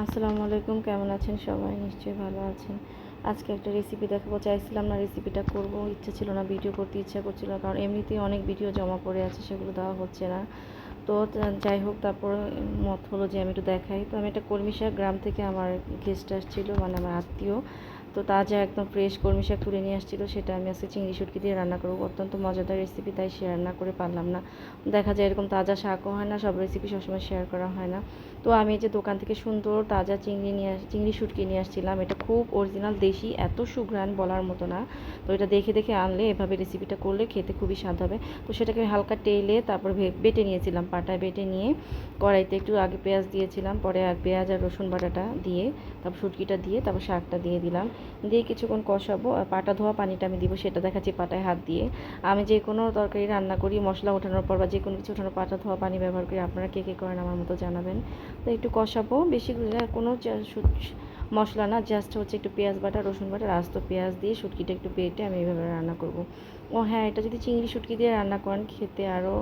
আসসালামু আলাইকুম, কেমন আছেন সবাই? নিশ্চয়ই ভালো আছেন। আজকে একটা রেসিপি দেখাবো। চাইছিলাম না রেসিপিটা করব, ইচ্ছা ছিল না ভিডিও করতে, ইচ্ছা করছিল কারণ এমনিতেই অনেক ভিডিও জমা পড়ে আছে, সেগুলো দেওয়া হচ্ছে না। তো যাই হোক, তারপর মত হলো যে আমি একটু দেখাই। তো আমি একটা কর্মী গ্রাম থেকে আমার গেস্ট আসছিল মানে আমার আত্মীয়। তো তাজা একদম ফ্রেশ কলমি শাক তুলে নিয়ে আসছিল, সেটা আমি আজকে চিংড়ি শুটকি দিয়ে রান্না করব। অত্যন্ত মজাদার রেসিপি তাই শেয়ার না করে পারলাম না। দেখা যায় এরকম তাজা শাকও হয় না, সব রেসিপি সবসময় শেয়ার করা হয় না। তো আমি এই যে দোকান থেকে সুন্দর তাজা চিংড়ি নিয়ে চিংড়ি শুটকি নিয়ে আসছিলাম। এটা খুব অরিজিনাল দেশি, এত সুঘ্রাণ বলার মতো না। তো এটা দেখে দেখে আনলে, এভাবে রেসিপিটা করলে খেতে খুবই স্বাদ হবে। তো সেটাকে আমি হালকা টেলে তারপর বেটে নিয়েছিলাম পাটায় বেটে নিয়ে। কড়াইতে একটু আগে পেঁয়াজ দিয়েছিলাম, পরে আর পেঁয়াজ আর রসুন বাটাটা দিয়ে, তারপর শুটকিটা দিয়ে, তারপর শাকটা দিয়ে দিলাম। দিয়ে কিছুক্ষণ কষাবো পাটা ধোয়া পানিটা আমি দিব, সেটা দেখাচ্ছি পাটায় হাত দিয়ে। আমি যে কোনো তরকারি রান্না করি, মশলা ওঠানোর পর বা যে কোনো কিছু ওঠানোর পাটা ধোয়া পানি ব্যবহার করি, আপনারা কে কে করেন আমার মতো জানাবেন। তো একটু কষাবো, বেশি কোনো মশলা না জাস্ট হচ্ছে একটু পেঁয়াজ বাটা, রসুন বাটা আস্ত পেঁয়াজ দিয়ে শুটকিটা একটু বেটে আমি এইভাবে রান্না করব। ও হ্যাঁ এটা যদি চিংড়ি শুটকি দিয়ে রান্না করেন, খেতে আরও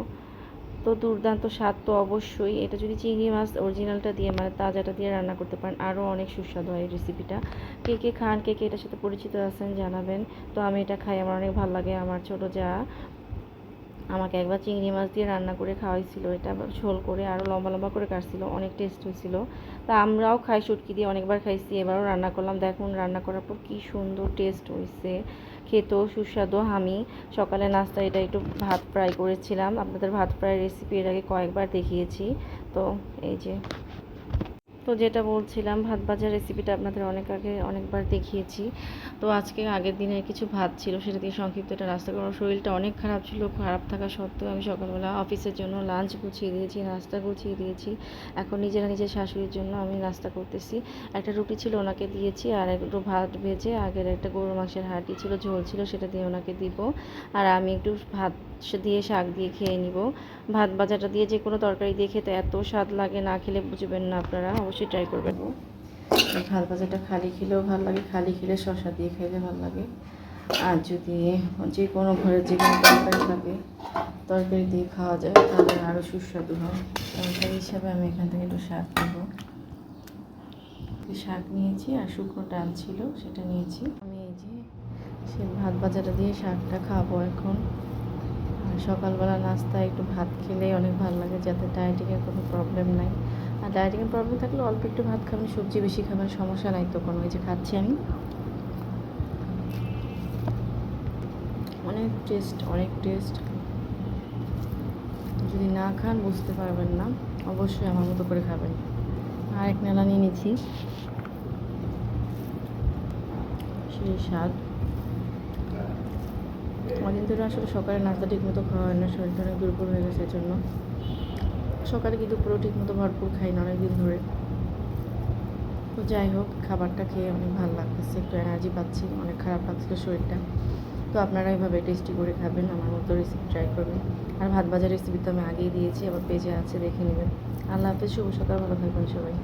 তো দুর্দান্ত, স্বাদ তো অবশ্যই। এটা যদি চিংড়ি মাছ অরিজিনালটা দিয়ে মানে তাজাটা দিয়ে রান্না করতে পারেন আরও অনেক সুস্বাদু হয় রেসিপিটা কে কে খান, কে কে এটার সাথে পরিচিত আছেন জানাবেন। তো আমি এটা খাই, আমার অনেক ভালো লাগে। আমার ছোটো যা আমাকে একবার চিংড়ি মাছ দিয়ে রান্না করে খাওয়াইছিল। এটা ঝোল করে আরও লম্বা লম্বা করে কাটছিল, অনেক টেস্ট হয়েছিল তা আমরাও খাই, শুটকি দিয়ে অনেকবার খাইছি, এবারও রান্না করলাম। দেখুন, রান্না করার পর কী সুন্দর টেস্ট হয়েছে খেতেও সুস্বাদু, আমি সকালে নাস্তা এটা একটু ভাত ফ্রাই করেছিলাম। আপনাদের ভাত ফ্রাই রেসিপি এর আগে কয়েকবার দেখিয়েছি। তো এই যে তো যেটা বলছিলাম, ভাত ভাজার রেসিপিটা আপনাদের অনেক আগে অনেকবার দেখিয়েছি। তো আজকে আগের দিনের কিছু ভাত ছিল, সেটা দিয়ে সংক্ষিপ্ত একটা নাস্তা করার শরীরটা অনেক খারাপ ছিল, খারাপ থাকা সত্ত্বেও আমি সকালবেলা অফিসের জন্য লাঞ্চ গুছিয়ে দিয়েছি, নাস্তা গুছিয়ে দিয়েছি। এখন নিজেরা নিজের শাশুড়ির জন্য আমি নাস্তা করতেছি। একটা রুটি ছিল ওনাকে দিয়েছি, আর একটু ভাত ভেজে আগের একটা গরুর মাংসের হাঁটি ছিল, ঝোল ছিল, সেটা দিয়ে ওনাকে দিব। আর আমি একটু ভাত দিয়ে শাক দিয়ে খেয়ে নিব। ভাত ভাজাটা দিয়ে যে কোনো তরকারি দিয়ে খেতে এত স্বাদ লাগে, না খেলে বুঝবেন না আপনারা। অবশ্যই ট্রাই করবেন। ভাত ভাজাটা খালি খেলেও ভালো লাগে, খালি খেলে শসা দিয়ে খেলে ভালো লাগে। আর যদি যে কোনো ঘরে যে কোনো তরকারি থাকে, তরকারি দিয়ে খাওয়া যায়, তাহলে আরও সুস্বাদু হয়। তরকারি হিসাবে আমি এখান থেকে একটু শাক নেব। শাক নিয়েছি আর শুকনো ডাল ছিল, সেটা নিয়েছি। আমি এই যে সে ভাত ভাজাটা দিয়ে শাকটা খাব এখন। সকালবেলা নাস্তায় একটু ভাত খেলেই অনেক ভালো লাগে, যাতে ডায়েটিংয়ের কোনো প্রবলেম নাই। আর ডায়েটিংয়ের প্রবলেম থাকলে অল্প একটু ভাত খাবেন, সবজি বেশি খাবেন, সমস্যা নাই তো কোনো, এই যে খাচ্ছি আমি। অনেক টেস্ট অনেক টেস্ট যদি না খান, বুঝতে পারবেন না, অবশ্যই আমার মতো করে খাবেন। আর এক নেলা নিয়ে নিচ্ছি। সেই স্বাদ। অনেক ধরে আসলে সকালে নাস্তা ঠিক মতো খাওয়া হয় না, শরীরটা অনেক দুর্বল হয়ে গেছে এর জন্য সকালে কিন্তু পুরো ঠিক মতো ভরপুর খাই না অনেকদিন ধরে। তো যাই হোক, খাবারটা খেয়ে অনেক ভালো লাগতেছে, একটু এনার্জি পাচ্ছি, অনেক খারাপ লাগছিল শরীরটা। তো আপনারা এভাবে টেস্টি করে খাবেন, আমার মতো রেসিপি ট্রাই করবেন। আর ভাত ভাজার রেসিপি তো আমি আগেই দিয়েছি আবার পেজে আছে, দেখে নেবেন। আল্লাহ হাফেজ, শুভ সকাল, ভালো থাকবেন সবাই।